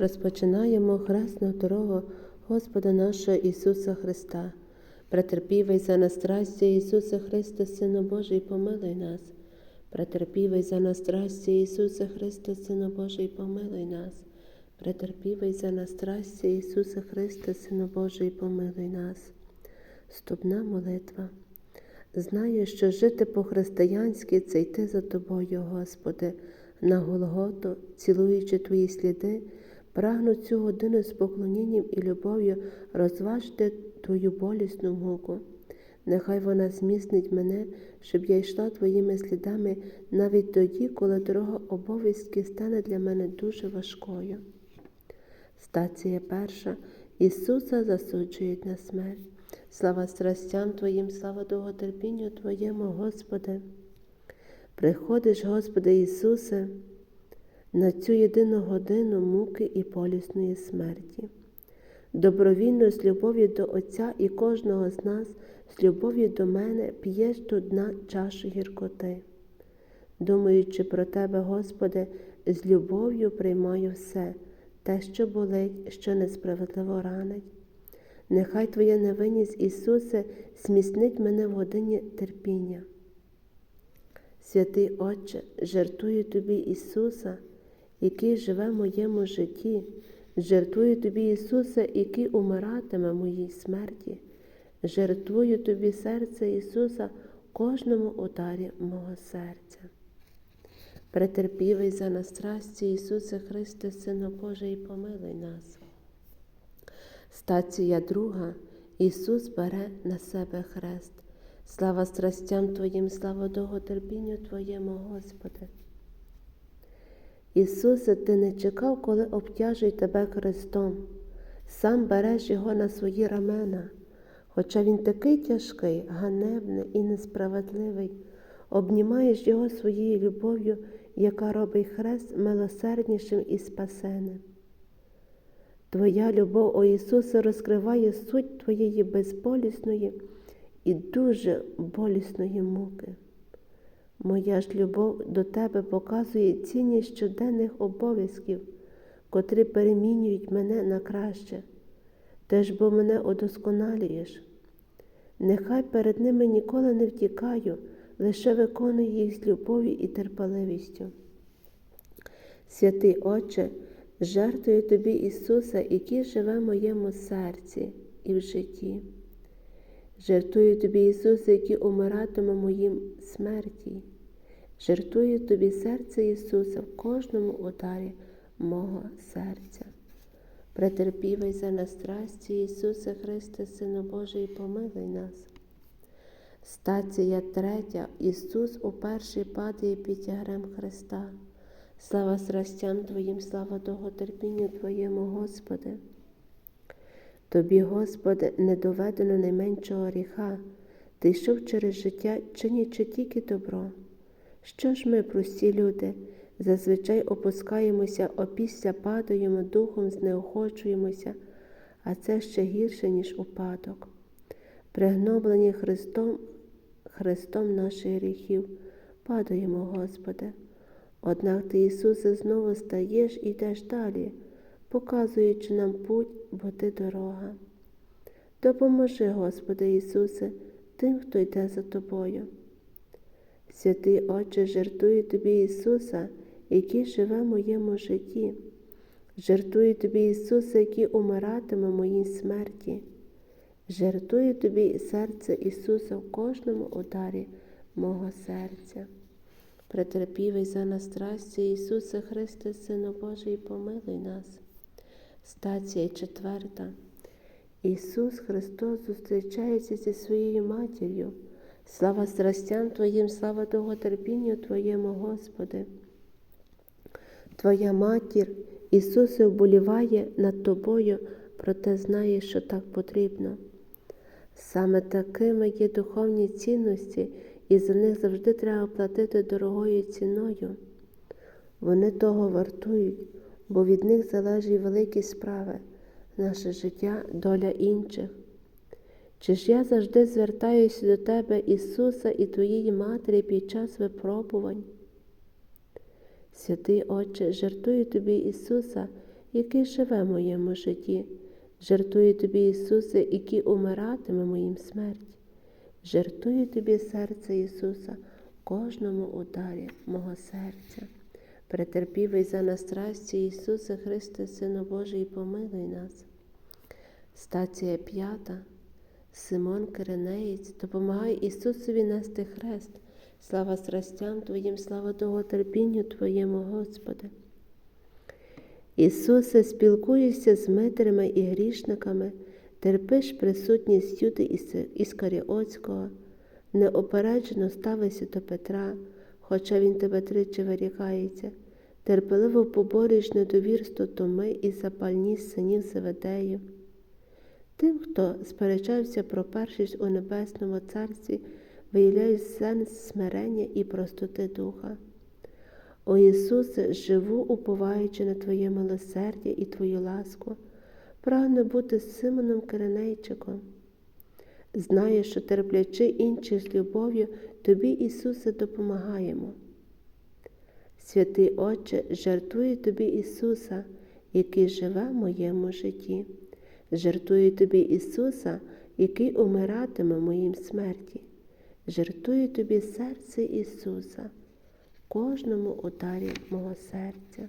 Розпочинаємо хресну дорогу Господа нашого Ісуса Христа. Претерпівий за нас страстя Ісуса Христа, Сину Божий, помилуй нас. Претерпівий за нас страстя Ісуса Христа, Сину Божий, помилуй нас. Претерпівий за нас страстя Ісуса Христа, Сину Божий, помилуй нас. Ступна молитва. Знаю, що жити по-християнськи це йти за Тобою, Господи, на Голготу, цілуючи Твої сліди, прагну цю годину з поклонінням і любов'ю розважити Твою болісну муку. Нехай вона зміцнить мене, щоб я йшла Твоїми слідами навіть тоді, коли дорога обов'язки стане для мене дуже важкою. Стація перша. Ісуса засуджують на смерть. Слава страстям Твоїм, слава довготерпінню Твоєму, Господи. Приходиш, Господи Ісусе, на цю єдину годину муки і полісної смерті. Добровільно з любов'ю до Отця і кожного з нас, з любов'ю до мене п'єш до дна чашу гіркоти. Думаючи про Тебе, Господи, з любов'ю приймаю все, те, що болить, що несправедливо ранить. Нехай Твоя невинність, Ісусе, зміцнить мене в годині терпіння. Святий Отче, жертвую Тобі Ісуса, який живе в моєму житті, жертвую Тобі Ісуса, який умиратиме моїй смерті, жертвую Тобі серце Ісуса кожному ударі мого серця. Претерпівий за нас страсті Ісусе Христе, Сину Божий, помилуй нас. Стація друга. Ісус бере на себе хрест. Слава страстям Твоїм, слава довготерпінню Твоєму, Господи. Ісусе, Ти не чекав, коли обтяжують Тебе хрестом, сам береш Його на свої рамена, хоча Він такий тяжкий, ганебний і несправедливий, обнімаєш Його своєю любов'ю, яка робить хрест милосерднішим і спасеним. Твоя любов, о Ісусе, розкриває суть Твоєї безболісної і дуже болісної муки. Моя ж любов до Тебе показує цінність щоденних обов'язків, котрі перемінюють мене на краще, Ти ж бо мене удосконалюєш. Нехай перед ними ніколи не втікаю, лише виконую їх з любов'ю і терпеливістю. Святий Отче, жертвую Тобі Ісуса, який живе в моєму серці і в житті. Жертвую Тобі Ісуса, який умиратиме моїм смерті. Жертвую Тобі серце Ісуса в кожному ударі мого серця. Претерпівий за нас страсті Ісуса Христа, Сину Божий, помилуй нас. Стація третя. Ісус уперше падає під тягарем Христа. Слава страстям Твоїм, слава довготерпінню Твоєму, Господи. Тобі, Господи, не доведено найменшого гріха, Ти йшов через життя, чинячи тільки добро. Що ж ми, прості люди, зазвичай опускаємося, опісля падаємо, духом знеохочуємося, а це ще гірше, ніж упадок. Пригноблені Христом, Христом наших гріхів, падаємо, Господи. Однак Ти, Ісусе, знову стаєш і йдеш далі, показуючи нам путь, бо Ти дорога. Допоможи, Господи Ісусе, тим, хто йде за Тобою. Святий Отче, жертую Тобі Ісуса, який живе в моєму житті, жертую Тобі Ісуса, який умиратиме в моїй смерті, жертую Тобі серце Ісуса в кожному ударі мого серця. Претерпівий за нас страсті Ісуса Христе, Сину Божий, помилуй нас. Стація четверта. Ісус Христос зустрічається зі своєю матір'ю. Слава страстям Твоїм, слава довготерпінню Твоєму, Господи. Твоя матір, Ісусе, вболіває над Тобою, проте знає, що так потрібно. Саме такими є духовні цінності, і за них завжди треба платити дорогою ціною. Вони того вартують, бо від них залежать великі справи, наше життя, доля інших. Чи ж я завжди звертаюся до Тебе, Ісуса, і Твоєї Матері під час випробувань? Святий Отче, жертую Тобі Ісуса, який живе в моєму житті. Жертую тобі, Ісусе, який умиратиме моїм смерті. Жертую тобі серце Ісуса кожному ударі мого серця. Претерпівий за нас страсті Ісусе Христе, Сину Божий, помилуй нас. Стація п'ята. Симон Киринеєць, допомагай Ісусові нести хрест. Слава страстям Твоїм, слава довготерпінню Твоєму, Господи. Ісусе, спілкуєшся з митрями і грішниками, терпиш присутність Юди Іскаріотського, неопереджено ставися до Петра, хоча він тебе тричі вирікається, терпеливо поборюєш недовірство Томи і запальність синів Зеведею. Тим, хто сперечався про першість у Небесному Царстві, виявляєш сенс смирення і простоти духа. О Ісусе, живу, уповаючи на Твоє милосердя і Твою ласку, прагну бути Симоном Киринейчиком. Знаю, що терплячи інших з любов'ю, Тобі, Ісусе, допомагаємо. Святий Отче, жартую Тобі Ісуса, який живе в моєму житті. Жертую тобі Ісуса, який умиратиме моїм смерті. Жертую тобі серце Ісуса, кожному ударі мого серця.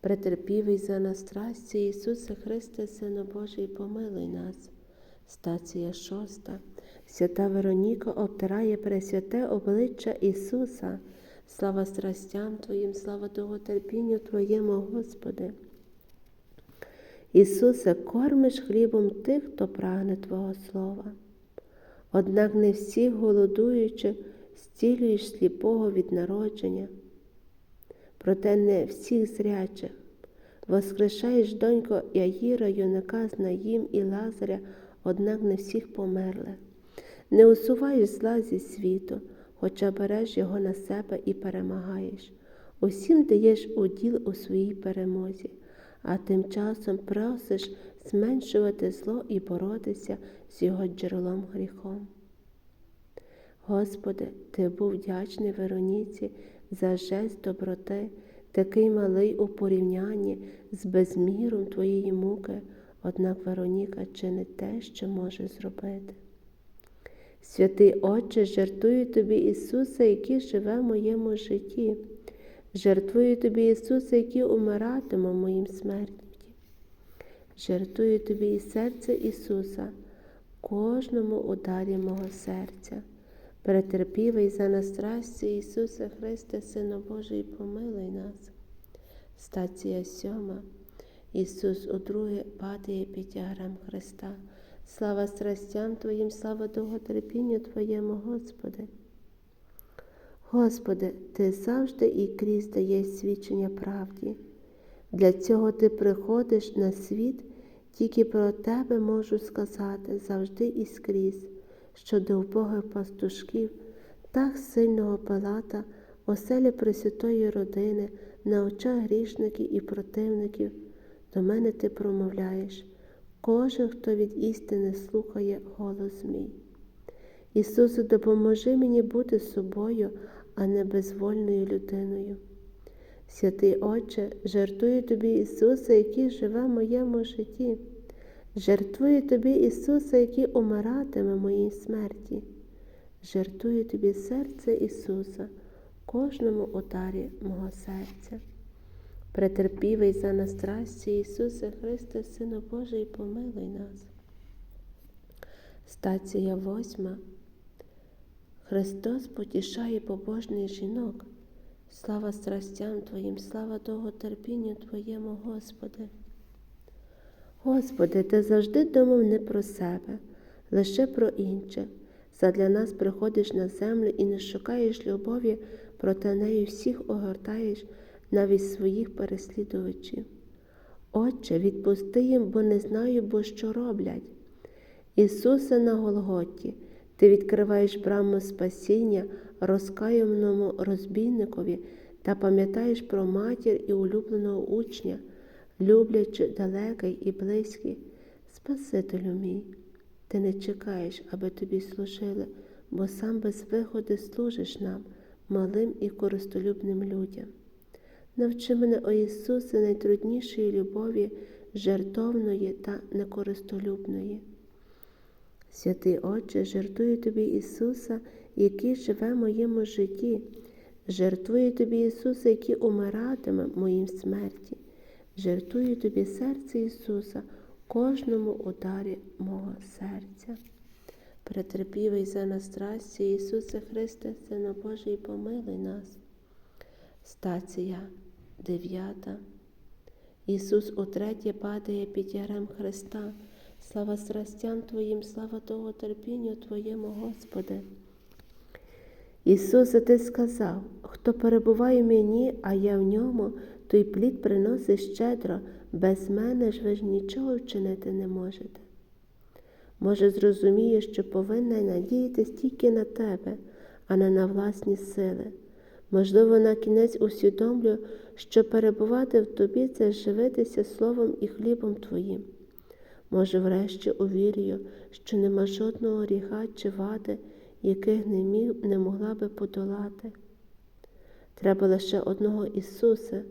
Претерпівий за нас страсті Ісусе Христе, Сину Божий, помилуй нас. Стація шоста. Свята Вероніка обтирає пресвяте обличчя Ісуса. Слава страстям Твоїм, слава довготерпінню Твоєму, Господи. Ісусе, кормиш хлібом тих, хто прагне Твого Слова. Однак не всіх голодуючи, зцілюєш сліпого від народження, проте не всіх зрячих. Воскрешаєш донько Яїра, юнака з Наїм і Лазаря, однак не всіх померлих. Не усуваєш зла зі світу, хоча береш його на себе і перемагаєш. Усім даєш уділ у своїй перемозі а тим часом просиш зменшувати зло і боротися з його джерелом гріхом. Господи, Ти був вдячний Вероніці за жест доброти, такий малий у порівнянні з безміром Твоєї муки, однак Вероніка чинить те, що може зробити. Святий Отче, жертую Тобі Ісуса, який живе в моєму житті. Жертвую тобі, Ісусе, який умиратиме моїм смерті. Жертвую тобі і серце Ісуса, кожному ударі мого серця. Претерпівий за нас страсті Ісусе Христе, Сину Божий, помилуй нас. Стація сьома. Ісус удруге падає під тягарем Христа. Слава страстям Твоїм, слава довготерпінню Твоєму, Господи. Господи, Ти завжди і крізь даєш свідчення правді. Для цього Ти приходиш на світ, тільки про Тебе можу сказати завжди і скрізь, що до вбогих пастушків, так сильного палата, оселі Пресвятої родини, на очах грішників і противників, до мене ти промовляєш, кожен, хто від істини слухає голос мій. Ісусу, допоможи мені бути собою, а не безвольною людиною. Святий Отче, жертвую Тобі Ісуса, який живе в моєму житті. Жертвую Тобі Ісуса, який умиратиме моїй смерті. Жертвую Тобі серце Ісуса, кожному ударі мого серця. Претерпівий за нас страсті Ісусе Христе, Сину Божий, помилуй нас. Стація восьма. Христос потішає побожних жінок. Слава страстям Твоїм, слава довготерпінню Твоєму, Господи. Господи, Ти завжди думав не про себе, лише про інше. Задля нас приходиш на землю і не шукаєш любові, проте нею всіх огортаєш навіть своїх переслідувачів. Отче, відпусти їм, бо не знаю, бо що роблять. Ісусе на Голготі. Ти відкриваєш браму спасіння розкаяному розбійникові та пам'ятаєш про матір і улюбленого учня, люблячи далекий і близький, Спасителю мій, ти не чекаєш, аби тобі служили, бо сам без вигоди служиш нам, малим і користолюбним людям. Навчи мене, о Ісусе, найтруднішої любові, жертовної та некористолюбної. Святий Отче, жертвую Тобі Ісуса, який живе в моєму житті, жертвую Тобі Ісуса, який умиратиме в моїм смерті, жертвую Тобі серце Ісуса, кожному ударі мого серця. Претерпівий за нас страсті, Ісусе Христе, Сина Божий, помилуй нас. Стація дев'ята. Ісус утретє падає під ярем Христа. Слава страстям Твоїм, слава того терпінню Твоєму, Господи. Ісусе, Ти сказав, хто перебуває в мені, а я в ньому, той плід приносить щедро, без мене ж ви ж нічого вчинити не можете. Може, зрозумієш, що повинна надіятись тільки на тебе, а не на власні сили. Можливо, на кінець усвідомлю, що перебувати в тобі це живитися словом і хлібом твоїм. Може, врешті увірю, що нема жодного гріха чи вади, яких не, міг, не могла би подолати. Треба лише одного Ісуса,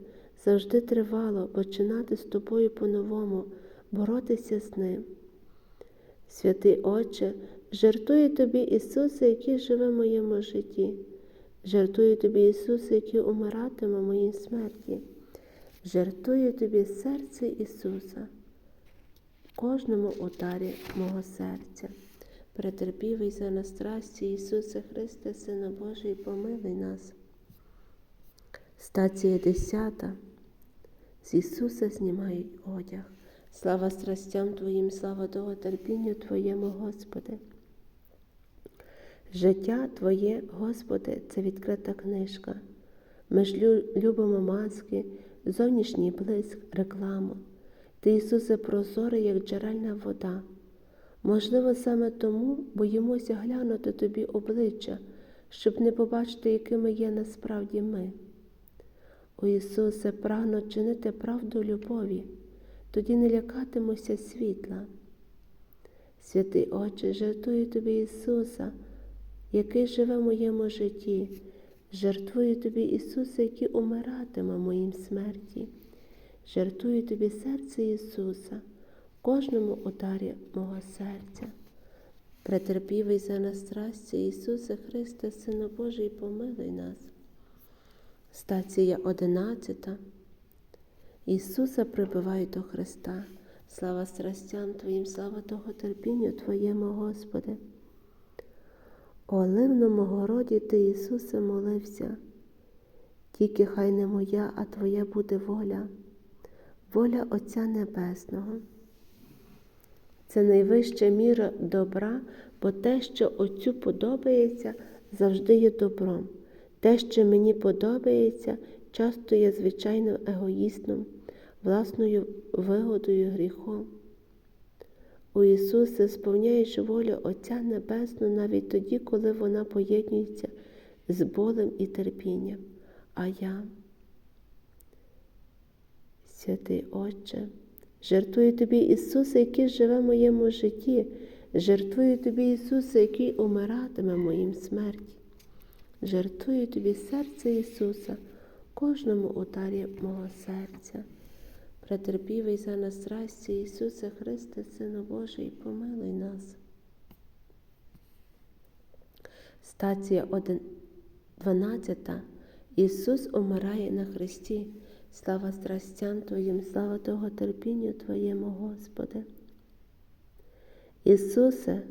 завжди тривало починати з тобою по-новому, боротися з Ним. Святий Отче, жертую Тобі Ісуса, який живе в моєму житті. Жертую Тобі Ісуса, який умиратиме моїй смерті. Жертую Тобі серце Ісуса, кожному ударі мого серця. Претерпівий за нас страсті Ісусе Христе, Сина Божий, помилуй нас. Стація десята. З Ісуса знімають одяг. Слава страстям Твоїм, слава довготерпінню Твоєму, Господи. Життя Твоє, Господи, це відкрита книжка. Ми ж любимо маски, зовнішній блиск, рекламу. Ти, Ісусе, прозорий, як джерельна вода. Можливо, саме тому боїмося глянути Тобі обличчя, щоб не побачити, якими є насправді ми. О Ісусе, прагну чинити правду любові, тоді не лякатимуся світла. Святий Отче, жертвую Тобі Ісуса, який живе в моєму житті, жертвую Тобі Ісуса, який умиратиме моїм смерті, жертвую Тобі серце Ісуса, кожному ударі мого серця. Претерпівий за нас страсті Ісусе Христе, Сина Божий, помилуй нас. Стація одинадцята. Ісуса прибивають до Христа. Слава страстям Твоїм, слава того терпінню Твоєму, Господи. У оливному городі Ти, Ісусе, молився, тільки хай не моя, а Твоя буде воля, воля Отця Небесного. Це найвища міра добра, бо те, що Отцю подобається, завжди є добром. Те, що мені подобається, часто є звичайно егоїстом, власною вигодою гріхом. У Ісусе сповняєш волю Отця Небесного навіть тоді, коли вона поєднується з болем і терпінням. А я, святий Отче, жертвую Тобі Ісуса, який живе в моєму житті, жертвую Тобі Ісуса, який умиратиме моїм смерті. Жертвую Тобі серце Ісуса, кожному ударі мого серця. Претерпівий за нас страсті Ісусе Христе, Сину Божий, помилуй нас. Стація 12. Ісус умирає на Христі. Слава страстям Твоїм, слава того терпінню Твоєму, Господи. Ісусе,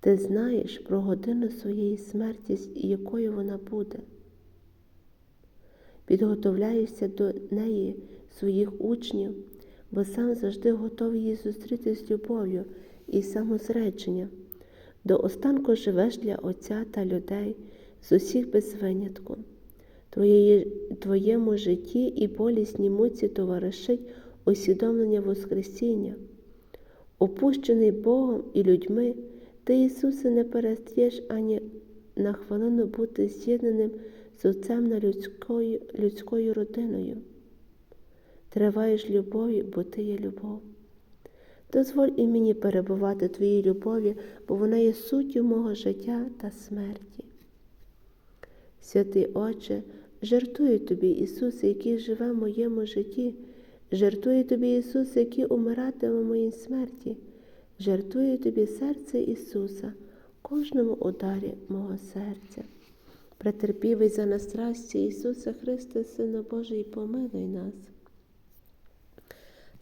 Ти знаєш про годину своєї смерті, якою вона буде. Підготовляюся до неї своїх учнів, бо сам завжди готовий її зустріти з любов'ю і самозреченням. До останку живеш для Отця та людей з усіх без винятку. Твоєї, твоєму житті і болісній муці товаришить усвідомлення Воскресіння. Опущений Богом і людьми, ти, Ісусе, не перестаєш ані на хвилину бути з'єднаним з Отцем на людською, людською родиною. Триваєш любові, бо ти є любов. Дозволь і мені перебувати в Твоїй любові, бо вона є суттю мого життя та смерті. Святий Отче, жертую тобі, Ісусе, який живе в моєму житті, жертую тобі, Ісусе, який умиратиме в моїй смерті, жертую тобі серце Ісуса, кожному ударі мого серця. Претерпівий за нас страсті Ісуса Христа, Сина Божий, помилуй нас.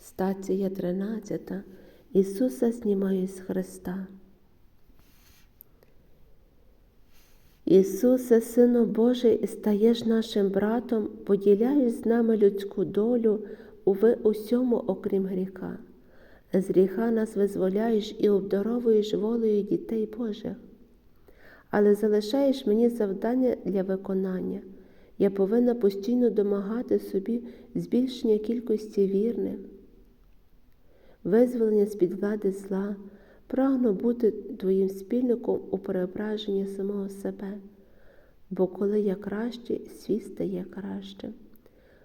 Стація 13. Ісуса знімаю з Христа. Ісусе, Сину Божий, стаєш нашим братом, поділяєш з нами людську долю у ви усьому, окрім гріха. З гріха нас визволяєш і обдаровуєш волею дітей Божих. Але залишаєш мені завдання для виконання. Я повинна постійно домагати собі збільшення кількості вірних, визволення з-під влади зла, прагну бути твоїм спільником у переображенні самого себе. Бо коли я кращий, світ стає кращим.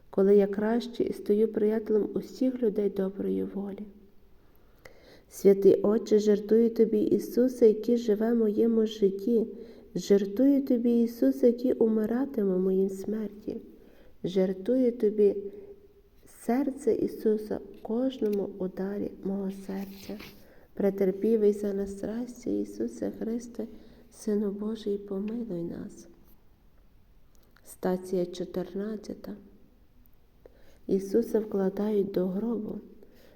Коли я кращий, стою приятелем усіх людей доброї волі. Святий Отче, жертую тобі, Ісусе, який живе в моєму житті, жертую тобі, Ісусе, який умиратиме в моїй смерті, жертую тобі серце Ісуса кожному ударі мого серця. Претерпівий за нас страсті, Ісусе Христе, Сину Божий, помилуй нас. Стація 14. Ісуса вкладають до гробу.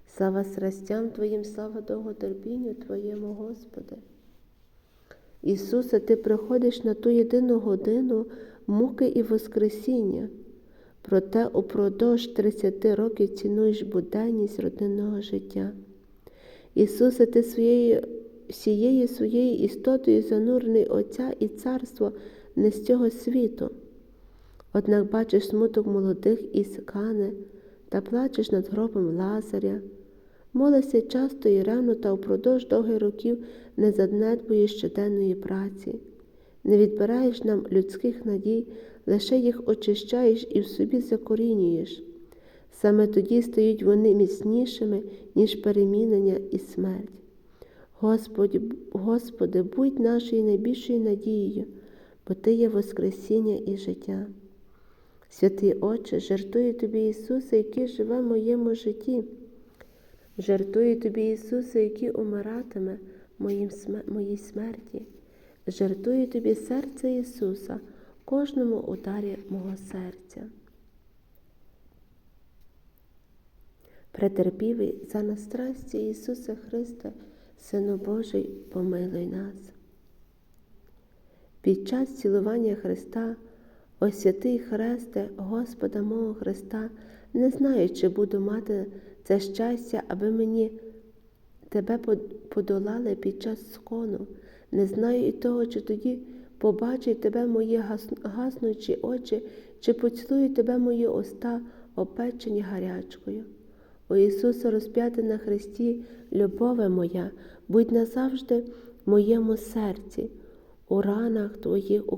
Слава страстям Твоїм, слава довготерпінню Твоєму, Господи. Ісусе, Ти приходиш на ту єдину годину муки і Воскресіння, проте упродовж 30 років цінуєш буденність родинного життя. Ісусе, Ти своєю, всією своєю істотою занурений Отця і Царство не з цього світу. Однак бачиш смуток молодих із Кани та плачеш над гробом Лазаря, молишся часто і рано та впродовж довгих років не занедбуєш щоденної праці, не відбираєш нам людських надій, лише їх очищаєш і в собі закорінюєш. Саме тоді стають вони міцнішими, ніж перемінення і смерть. Господи, Господи, будь нашою найбільшою надією, бо Ти є Воскресіння і життя. Святий Отче, жертую Тобі, Ісусе, який живе в моєму житті. Жертую Тобі, Ісусе, який умиратиме моїй смерті. Жертую Тобі серце Ісуса, кожному ударі мого серця. Претерпівий за нас страсті Ісуса Христа, Сину Божий, помилуй нас. Під час цілування Христа, о Хресте, Господа мого Христа, не знаю, чи буду мати це щастя, аби мені тебе подолали під час скону. Не знаю і того, чи тоді побачить тебе мої гаснучі очі, чи поцілую тебе мої уста, опечені гарячкою. О Ісусе, розп'яти на Христі, любове моя, будь назавжди в моєму серці, у ранах Твоїх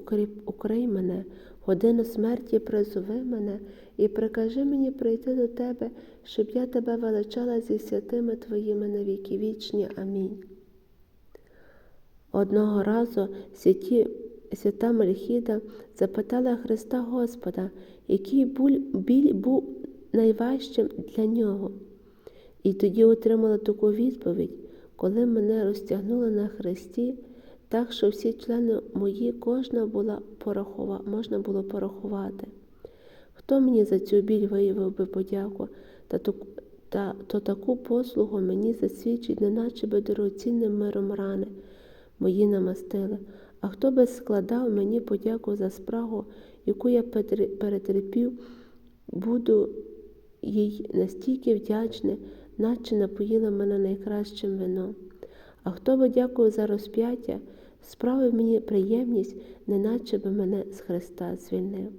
укрий мене, годину смерті призови мене і прикажи мені прийти до Тебе, щоб я Тебе величала зі святими Твоїми навіки вічні. Амінь. Одного разу святі, свята Мельхіда запитала Христа Господа, який біль був найважчим для нього. І тоді отримала таку відповідь, коли мене розтягнули на хресті, так що всі члени мої кожна була порахова, можна було порахувати. Хто мені за цю біль виявив би подяку, та та, то таку послугу мені засвідчить, неначе би дорогоцінним миром рани мої намастили, а хто би складав мені подяку за спрагу, яку я перетерпів, буду їй настільки вдячний, наче напоїла мене найкращим вином. А хто би дякував за розп'яття, справив мені приємність, неначе би мене з Христа звільнив.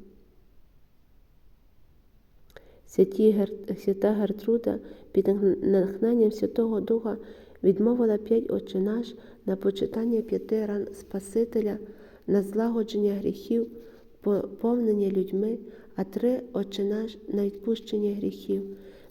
Свята Гертруда під натхненням Святого Духа відмовила п'ять очі наш на почитання п'яти ран Спасителя, на злагодження гріхів, поповнення людьми, а три очі наш на відпущення гріхів.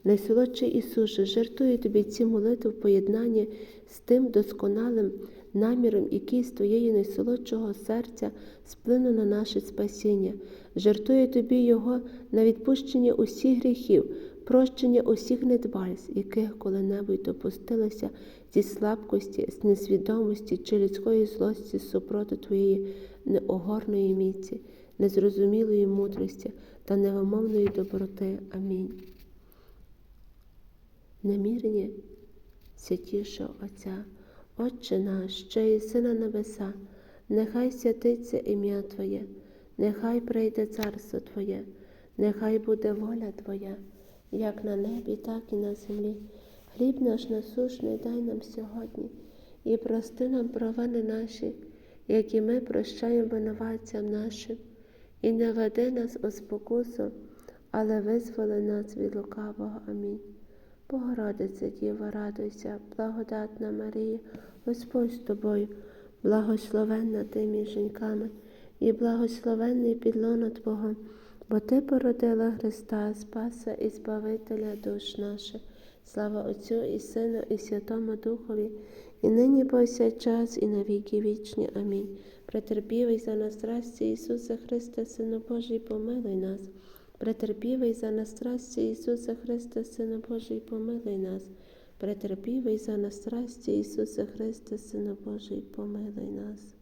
Найсолодший Ісусе, жертую тобі ці молитви в поєднанні з тим досконалим наміром, який з твоєї найсолодшого серця сплинув на наше спасіння. Жертую тобі Його на відпущення усіх гріхів, прощення усіх недбальств, яких коли-небудь допустилося зі слабкості, з несвідомості чи людської злості супроти твоєї неогорної міці, незрозумілої мудрості та невимовної доброти. Амінь. Немірні святішого Отця, Отче наш, що єси на небеса, нехай святиться ім'я Твоє, нехай прийде царство Твоє, нехай буде воля Твоя, як на небі, так і на землі. Хліб наш насушний дай нам сьогодні, і прости нам провини наші, які ми прощаємо винуватцям нашим, і не веди нас у спокусу, але визволи нас від лукавого. Амінь. Богородице Діва, радуйся, благодатна Марія, Господь з тобою, благословенна ти між жінками, і благословенний підлона Твого, бо Ти породила Христа, Спаса і Збавителя душ наших. Слава Отцю і Сину, і Святому Духові, і нині повсякчас, і на віки вічні. Амінь. Претерпівий за нас страсті Ісуса Христа, Сину Божий, помилуй нас. Претерпівий за нас страсті Ісуса Христа, Сину Божий, помилуй нас. Претерпівий за нас страсті Ісуса Христа, Сину Божий, помилуй нас.